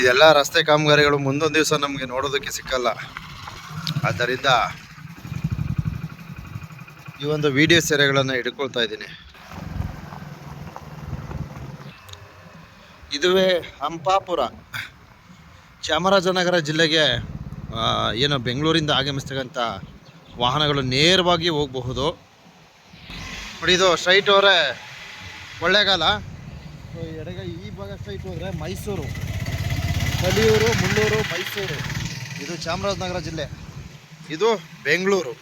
ಇದೆಲ್ಲ ರಸ್ತೆ ಕಾಮಗಾರಿಗಳು ಮುಂದೊಂದು ದಿವಸ ನಮಗೆ ನೋಡೋದಕ್ಕೆ ಸಿಕ್ಕಲ್ಲ. ಆದ್ದರಿಂದ ಈ ಒಂದು ವಿಡಿಯೋ ಸೆರೆಗಳನ್ನು ಹಿಡ್ಕೊಳ್ತಾ ಇದ್ದೀನಿ. ಇದುವೇ ಹಂಪಾಪುರ. ಚಾಮರಾಜನಗರ ಜಿಲ್ಲೆಗೆ ಏನು ಬೆಂಗಳೂರಿಂದ ಆಗಮಿಸ್ತಕ್ಕಂಥ ವಾಹನಗಳು ನೇರವಾಗಿ ಹೋಗಬಹುದು. ನೋಡಿ, ಇದು ಸ್ಟ್ರೈಟ್ ಹೋದ್ರೆ ಕೊಳ್ಳೇಗಾಲ ಸೊ ಎಡಗ ಈ ಭಾಗ ಸ್ಟ್ರೈಟ್ ಹೋದರೆ ಮೈಸೂರು. ಕಲಿಯೂರು ಮುಳ್ಳೂರು, ಮೈಸೂರು. ಇದು ಚಾಮರಾಜನಗರ ಜಿಲ್ಲೆ. ಇದು ಬೆಂಗಳೂರು.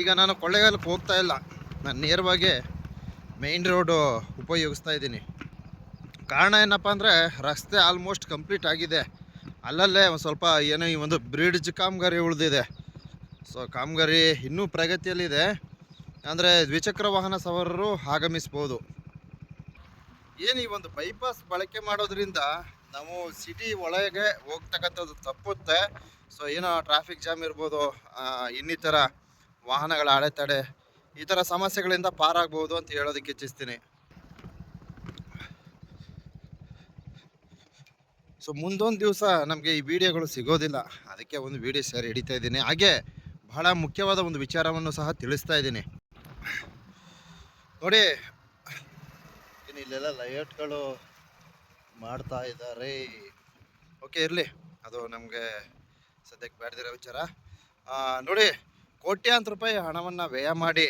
ಈಗ ನಾನು ಕೊಳ್ಳೇಗಾಲಕ್ಕೆ ಹೋಗ್ತಾ ಇಲ್ಲ. ನಾನು ನೇರವಾಗಿ ಮೇಯ್ನ್ ರೋಡು ಉಪಯೋಗಿಸ್ತಾ ಇದ್ದೀನಿ. ಕಾರಣ ಏನಪ್ಪ ಅಂದರೆ ರಸ್ತೆ ಆಲ್ಮೋಸ್ಟ್ ಕಂಪ್ಲೀಟ್ ಆಗಿದೆ. ಅಲ್ಲಲ್ಲೇ ಒಂದು ಸ್ವಲ್ಪ ಏನೋ ಈ ಒಂದು ಬ್ರಿಡ್ಜ್ ಕಾಮಗಾರಿ ಉಳಿದಿದೆ. ಸೊ ಕಾಮಗಾರಿ ಇನ್ನೂ ಪ್ರಗತಿಯಲ್ಲಿದೆ. ಅಂದರೆ ದ್ವಿಚಕ್ರ ವಾಹನ ಸವಾರರು ಆಗಮಿಸ್ಬೋದು. ಏನು ಈ ಒಂದು ಬೈಪಾಸ್ ಬಳಕೆ ಮಾಡೋದ್ರಿಂದ ನಾವು ಸಿಟಿ ಒಳಗೆ ಹೋಗ್ತಕ್ಕಂಥದ್ದು ತಪ್ಪುತ್ತೆ. ಸೊ ಏನೋ ಟ್ರಾಫಿಕ್ ಜಾಮ್ ಇರ್ಬೋದು ಇನ್ನಿತರ ವಾಹನಗಳ ಅಡೆತಡೆ, ಈ ಥರ ಸಮಸ್ಯೆಗಳಿಂದ ಪಾರಾಗ್ಬೋದು ಅಂತ ಹೇಳೋದಕ್ಕೆ ಇಚ್ಛಿಸ್ತೀನಿ. ಸೊ ಮುಂದೊಂದು ದಿವಸ ನಮಗೆ ಈ ವಿಡಿಯೋಗಳು ಸಿಗೋದಿಲ್ಲ. ಅದಕ್ಕೆ ಒಂದು ವಿಡಿಯೋ ಸೇರಿ ಹಿಡಿತಾ ಇದ್ದೀನಿ. ಹಾಗೆ ಬಹಳ ಮುಖ್ಯವಾದ ಒಂದು ವಿಚಾರವನ್ನು ಸಹ ತಿಳಿಸ್ತಾ ಇದ್ದೀನಿ. ನೋಡಿ ಇಲ್ಲೆಲ್ಲ ಲೈಟ್ಗಳು ಮಾಡ್ತಾ ಇದ್ದಾರೆ. ಓಕೆ ಇರಲಿ. ಅದು ನಮಗೆ ಸದ್ಯಕ್ಕೆ ಬೇಡದಿರೋ ವಿಚಾರ. ನೋಡಿ ಕೋಟ್ಯಾಂತರ ರೂಪಾಯಿ ಹಣವನ್ನು ವ್ಯಯ ಮಾಡಿ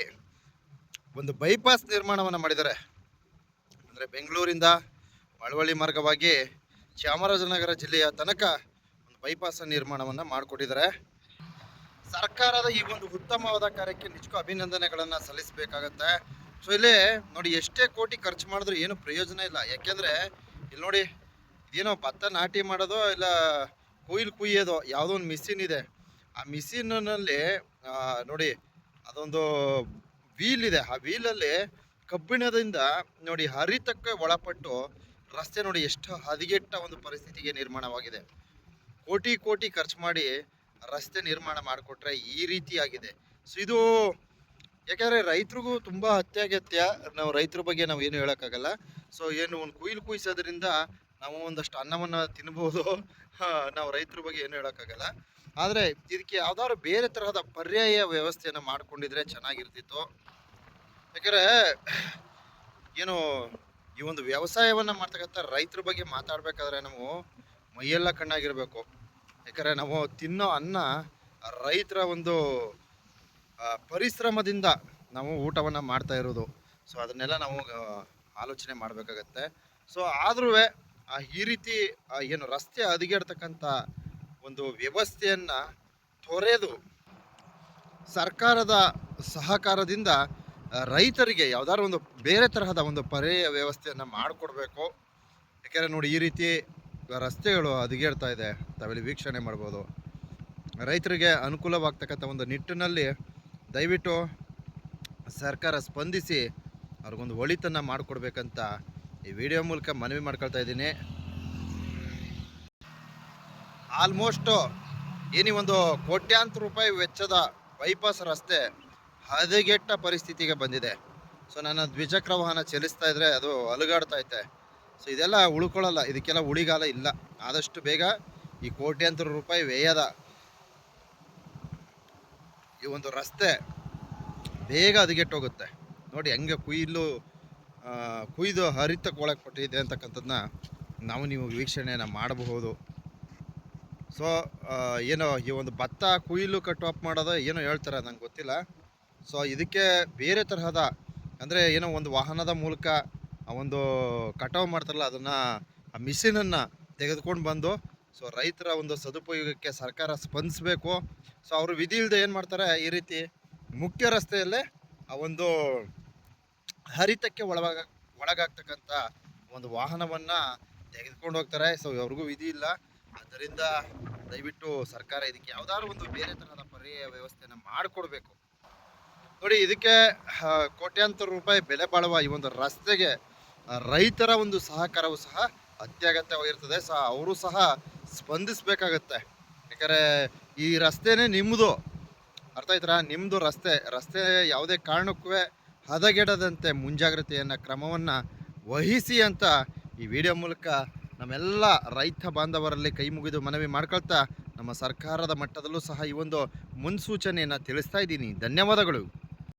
ಒಂದು ಬೈಪಾಸ್ ನಿರ್ಮಾಣವನ್ನು ಮಾಡಿದ್ದಾರೆ. ಅಂದರೆ ಬೆಂಗಳೂರಿಂದ ಮಳವಳ್ಳಿ ಮಾರ್ಗವಾಗಿ ಚಾಮರಾಜನಗರ ಜಿಲ್ಲೆಯ ತನಕ ಒಂದು ಬೈಪಾಸ್ ನಿರ್ಮಾಣವನ್ನು ಮಾಡಿಕೊಟ್ಟಿದ್ದಾರೆ. ಸರ್ಕಾರದ ಈ ಒಂದು ಉತ್ತಮವಾದ ಕಾರ್ಯಕ್ಕೆ ನಿಜಕ್ಕೂ ಅಭಿನಂದನೆಗಳನ್ನು ಸಲ್ಲಿಸಬೇಕಾಗತ್ತೆ. ಸೊ ಇಲ್ಲಿ ನೋಡಿ, ಎಷ್ಟೇ ಕೋಟಿ ಖರ್ಚು ಮಾಡಿದ್ರು ಏನು ಪ್ರಯೋಜನ ಇಲ್ಲ. ಯಾಕೆಂದರೆ ಇಲ್ಲಿ ನೋಡಿ ಇದೇನೋ ಭತ್ತ ನಾಟಿ ಮಾಡೋದೋ ಇಲ್ಲ ಕುಯ್ಲು ಕುಯ್ಯೋದೋ, ಯಾವುದೋ ಒಂದು ಮಿಷಿನ್ ಇದೆ. ಆ ಮಿಷಿನಲ್ಲಿ ನೋಡಿ, ಅದೊಂದು ವೀಲ್ ಇದೆ. ಆ ವೀಲಲ್ಲಿ ಕಬ್ಬಿಣದಿಂದ, ನೋಡಿ, ಹರಿತಕ್ಕೆ ಒಳಪಟ್ಟು ರಸ್ತೆ ನೋಡಿ ಎಷ್ಟು ಹದಗೆಟ್ಟ ಒಂದು ಪರಿಸ್ಥಿತಿಗೆ ನಿರ್ಮಾಣವಾಗಿದೆ. ಕೋಟಿ ಕೋಟಿ ಖರ್ಚು ಮಾಡಿ ರಸ್ತೆ ನಿರ್ಮಾಣ ಮಾಡಿಕೊಟ್ರೆ ಈ ರೀತಿಯಾಗಿದೆ. ಸೊ ಇದು ಯಾಕಂದರೆ ರೈತರಿಗೂ ತುಂಬ ಅತ್ಯಗತ್ಯ ನಾವು ರೈತರ ಬಗ್ಗೆ ನಾವು ಏನು ಹೇಳೋಕ್ಕಾಗಲ್ಲ. ಸೊ ಏನು ಒಂದು ಕುಯ್ಲು ಕುಯ್ಸೋದ್ರಿಂದ ನಾವು ಒಂದಷ್ಟು ಅನ್ನವನ್ನು ತಿನ್ಬೋದು. ನಾವು ರೈತರ ಬಗ್ಗೆ ಏನು ಹೇಳೋಕ್ಕಾಗಲ್ಲ. ಆದರೆ ಇದಕ್ಕೆ ಯಾವ್ದಾದ್ರು ಬೇರೆ ತರಹದ ಪರ್ಯಾಯ ವ್ಯವಸ್ಥೆಯನ್ನು ಮಾಡ್ಕೊಂಡಿದ್ರೆ ಚೆನ್ನಾಗಿರ್ತಿತ್ತು. ಯಾಕಂದರೆ ಏನು ಈ ಒಂದು ವ್ಯವಸಾಯವನ್ನು ಮಾಡ್ತಕ್ಕಂಥ ರೈತರ ಬಗ್ಗೆ ಮಾತಾಡಬೇಕಾದ್ರೆ ನಾವು ಮೈಯೆಲ್ಲ ಕಣ್ಣಾಗಿರಬೇಕು. ಯಾಕಂದರೆ ನಾವು ತಿನ್ನೋ ಅನ್ನ ರೈತರ ಒಂದು ಪರಿಶ್ರಮದಿಂದ ನಾವು ಊಟವನ್ನು ಮಾಡ್ತಾ ಇರೋದು. ಸೊ ಅದನ್ನೆಲ್ಲ ನಾವು ಆಲೋಚನೆ ಮಾಡಬೇಕಾಗತ್ತೆ. ಸೊ ಆದ್ರೂ ಈ ರೀತಿ ಏನು ರಸ್ತೆ ಹದಗೆಡ್ತಕ್ಕಂಥ ಒಂದು ವ್ಯವಸ್ಥೆಯನ್ನು ತೊರೆದು ಸರ್ಕಾರದ ಸಹಕಾರದಿಂದ ರೈತರಿಗೆ ಯಾವ್ದಾದ್ರು ಒಂದು ಬೇರೆ ತರಹದ ಒಂದು ಪರ್ಯಾಯ ವ್ಯವಸ್ಥೆಯನ್ನು ಮಾಡಿಕೊಡ್ಬೇಕು. ಯಾಕೆಂದರೆ ನೋಡಿ, ಈ ರೀತಿ ರಸ್ತೆಗಳು ಹದಗೆಡ್ತಾ ಇದೆ. ತಾವಿಲ್ಲಿ ವೀಕ್ಷಣೆ ಮಾಡ್ಬೋದು. ರೈತರಿಗೆ ಅನುಕೂಲವಾಗ್ತಕ್ಕಂಥ ಒಂದು ನಿಟ್ಟಿನಲ್ಲಿ ದಯವಿಟ್ಟು ಸರ್ಕಾರ ಸ್ಪಂದಿಸಿ ಅವ್ರಿಗೊಂದು ಒಳಿತನ್ನು ಮಾಡಿಕೊಡ್ಬೇಕಂತ ಈ ವಿಡಿಯೋ ಮೂಲಕ ಮನವಿ ಮಾಡ್ಕೊಳ್ತಾ ಇದ್ದೀನಿ. ಆಲ್ಮೋಸ್ಟು ಏನಿ ಒಂದು ಕೋಟ್ಯಾಂತರ ರೂಪಾಯಿ ವೆಚ್ಚದ ಬೈಪಾಸ್ ರಸ್ತೆ ಹದಗೆಟ್ಟ ಪರಿಸ್ಥಿತಿಗೆ ಬಂದಿದೆ. ಸೊ ನನ್ನ ದ್ವಿಚಕ್ರ ವಾಹನ ಚಲಿಸ್ತಾ ಇದ್ರೆ ಅದು ಅಲುಗಾಡ್ತಾ ಐತೆ. ಸೊ ಇದೆಲ್ಲ ಉಳ್ಕೊಳ್ಳಲ್ಲ, ಇದಕ್ಕೆಲ್ಲ ಉಳಿಗಾಲ ಇಲ್ಲ. ಆದಷ್ಟು ಬೇಗ ಈ ಕೋಟ್ಯಾಂತರ ರೂಪಾಯಿ ವ್ಯಯದ ಈ ಒಂದು ರಸ್ತೆ ಬೇಗ ಹದಗೆಟ್ಟೋಗುತ್ತೆ ನೋಡಿ ಹೆಂಗೆ ಕುಯ್ಲು ಕುಯ್ದು ಹರಿತಕ್ಕೆ ಕೊಟ್ಟಿದೆ ಅಂತಕ್ಕಂಥದ್ದನ್ನ ನಾವು ನೀವು ವೀಕ್ಷಣೆಯನ್ನು ಮಾಡಬಹುದು. ಸೊ ಏನೋ ಈ ಒಂದು ಭತ್ತ ಕುಯ್ಲು ಕಟ್ ಆಫ್ ಮಾಡೋದು ಏನೋ ಹೇಳ್ತಾರೆ ನಂಗೆ ಗೊತ್ತಿಲ್ಲ. ಸೊ ಇದಕ್ಕೆ ಬೇರೆ ತರಹದ ಅಂದರೆ ಏನೋ ಒಂದು ವಾಹನದ ಮೂಲಕ ಆ ಒಂದು ಕಟಾವು ಮಾಡ್ತಾರಲ್ಲ ಅದನ್ನು ಆ ಮಿಷಿನನ್ನು ತೆಗೆದುಕೊಂಡು ಬಂದು ಸೊ ರೈತರ ಒಂದು ಸದುಪಯೋಗಕ್ಕೆ ಸರ್ಕಾರ ಸ್ಪಂದಿಸಬೇಕು. ಸೊ ಅವರು ವಿಧಿ ಇಲ್ಲದೆ ಏನು ಮಾಡ್ತಾರೆ, ಈ ರೀತಿ ಮುಖ್ಯ ರಸ್ತೆಯಲ್ಲೇ ಆ ಒಂದು ಹರಿತಕ್ಕೆ ಒಳಗಾಗ ಒಳಗಾಗ್ತಕ್ಕಂಥ ಒಂದು ವಾಹನವನ್ನು ತೆಗೆದುಕೊಂಡು ಹೋಗ್ತಾರೆ. ಸೊ ಅವ್ರಿಗೂ ವಿಧಿ ಇಲ್ಲ. ಆದ್ದರಿಂದ ದಯವಿಟ್ಟು ಸರ್ಕಾರ ಇದಕ್ಕೆ ಯಾವುದಾದ್ರು ಒಂದು ಬೇರೆ ತರಹದ ಪರ್ಯಾಯ ವ್ಯವಸ್ಥೆಯನ್ನು ಮಾಡಿಕೊಡ್ಬೇಕು. ನೋಡಿ, ಇದಕ್ಕೆ ಕೋಟ್ಯಾಂತರ ರೂಪಾಯಿ ಬೆಲೆ ಬಾಳುವ ಈ ಒಂದು ರಸ್ತೆಗೆ ರೈತರ ಒಂದು ಸಹಕಾರವು ಸಹ ಅತ್ಯಗತ್ಯವಾಗಿರ್ತದೆ ಸಹ ಅವರು ಸಹ ಸ್ಪಂದಿಸಬೇಕಾಗತ್ತೆ. ಯಾಕಂದರೆ ಈ ರಸ್ತೆನೇ ನಿಮ್ಮದು ಅರ್ಥ ಆಯ್ತಾ ನಿಮ್ಮದು ರಸ್ತೆ. ರಸ್ತೆ ಯಾವುದೇ ಕಾರಣಕ್ಕೂ ಹದಗೆಡದಂತೆ ಮುಂಜಾಗ್ರತೆಯನ್ನು, ಕ್ರಮವನ್ನು ವಹಿಸಿ ಅಂತ ಈ ವಿಡಿಯೋ ಮೂಲಕ ನಮ್ಮೆಲ್ಲ ರೈತ ಬಾಂಧವರಲ್ಲಿ ಕೈ ಮುಗಿದು ಮನವಿ ಮಾಡ್ಕೊಳ್ತಾ ನಮ್ಮ ಸರ್ಕಾರದ ಮಟ್ಟದಲ್ಲೂ ಸಹ ಈ ಒಂದು ಮುನ್ಸೂಚನೆಯನ್ನು ತಿಳಿಸ್ತಾ ಇದ್ದೀನಿ. ಧನ್ಯವಾದಗಳು.